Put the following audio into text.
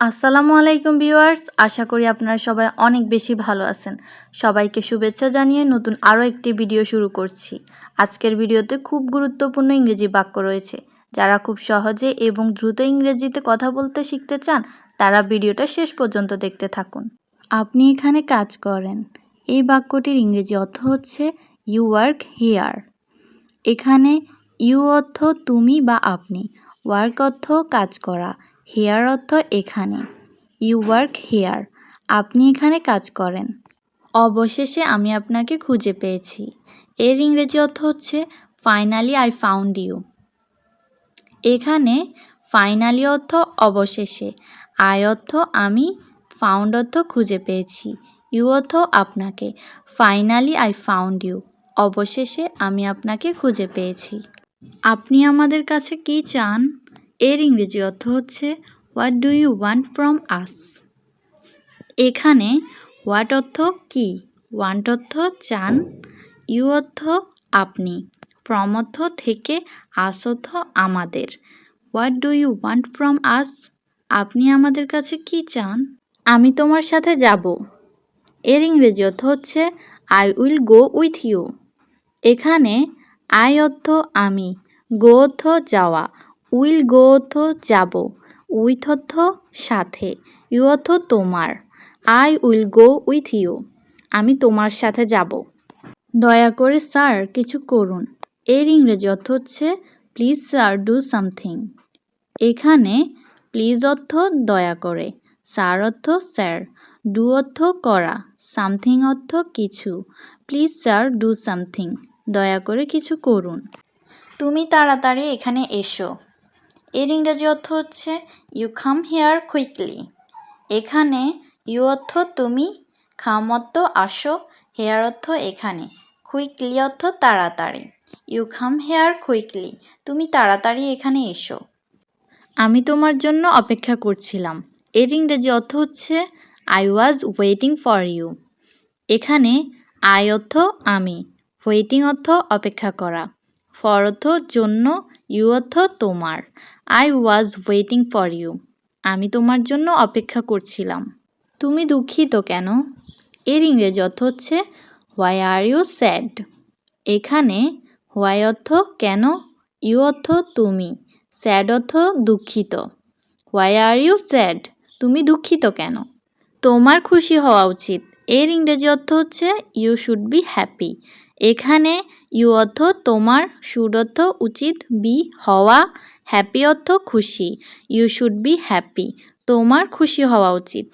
আসসালামু আলাইকুম ভিউয়ার্স, আশা করি আপনারা সবাই অনেক বেশি ভালো আছেন। সবাইকে শুভেচ্ছা জানিয়ে নতুন আরও একটি ভিডিও শুরু করছি। আজকের ভিডিওতে খুব গুরুত্বপূর্ণ ইংরেজি বাক্য রয়েছে। যারা খুব সহজে এবং দ্রুত ইংরেজিতে কথা বলতে শিখতে চান, তারা ভিডিওটা শেষ পর্যন্ত দেখতে থাকুন। আপনি এখানে কাজ করেন। এই বাক্যটির ইংরেজি অর্থ হচ্ছে ইউ ওয়ার্ক হেয়ার এখানে ইউ অর্থ তুমি বা আপনি। ওয়ার্ক অর্থ কাজ করা। হেয়ার অর্থ এখানে। ইউ ওয়ার্ক হেয়ার আপনি এখানে কাজ করেন। অবশেষে আমি আপনাকে খুঁজে পেয়েছি। এর ইংরেজি অর্থ হচ্ছে ফাইনালি আই ফাউন্ড ইউ এখানে ফাইনালি অর্থ অবশেষে। আই অর্থ আমি ফাউন্ড অর্থ খুঁজে পেয়েছি। ইউ অর্থ আপনাকে। ফাইনালি আই ফাউন্ড ইউ অবশেষে আমি আপনাকে খুঁজে পেয়েছি। আপনি আমাদের কাছে কি চান? এর ইংরেজি অর্থ হচ্ছে what do you want from us এখানে হোয়াট অর্থ কি? ওয়ান্ট অর্থ চান ইউ অর্থ আপনি ফ্রম অর্থ থেকে আস অর্থ আমাদের। What do you want from us আপনি আমাদের কাছে কি চান? আমি তোমার সাথে যাব। এর ইংরেজি অর্থ হচ্ছে I will go with you এখানে আই অর্থ আমি গো অর্থ যাওয়া উইল গো অর্থ যাব, উইথ অর্থ সাথে ইউ অর্থ তোমার, I will go with you, আমি তোমার সাথে যাব। দয়া করে স্যার, কিছু করুন। এর ইংরেজি অর্থ হচ্ছে, প্লিজ স্যার, ডু সামথিং। এখানে, প্লিজ অর্থ দয়া করে স্যার অর্থ স্যার ডু অর্থ করা সামথিং অর্থ কিছু প্লিজ স্যার, ডু সামথিং দয়া করে কিছু করুন। তুমি তাড়াতাড়ি এখানে এসো। এর ইংরেজি অর্থ হচ্ছে ইউ খাম হেয়ার কুইকলি এখানে ইউ অর্থ তুমি খাম অর্থ আসো হেয়ার অর্থ এখানে কুইকলি অর্থ তাড়াতাড়ি ইউ খাম হেয়ার কুইকলি তুমি তাড়াতাড়ি এখানে এসো। আমি তোমার জন্য অপেক্ষা করছিলাম। এর ইংরেজি অর্থ হচ্ছে I was waiting for you এখানে আই অর্থ আমি ওয়েটিং অর্থ অপেক্ষা করা ফর অর্থ জন্য ইউ অর্থ তোমার। I was waiting for you আমি তোমার জন্য অপেক্ষা করছিলাম। তুমি দুঃখিত কেন? এর ইংরেজি অর্থ হচ্ছে হোয়াই আর ইউ স্যাড এখানে হোয়াই অর্থ কেন? ইউ অর্থ তুমি। স্যাড অর্থ দুঃখিত। হোয়াই আর ইউ স্যাড তুমি দুঃখিত কেন? তোমার খুশি হওয়া উচিত। এর ইংরেজি অর্থ হচ্ছে ইউ শুড বি হ্যাপি এখানে ইউ অর্থ তোমার শুড অর্থ উচিত বি হওয়া হ্যাপি অর্থ খুশি ইউ শুড বি হ্যাপি তোমার খুশি হওয়া উচিত।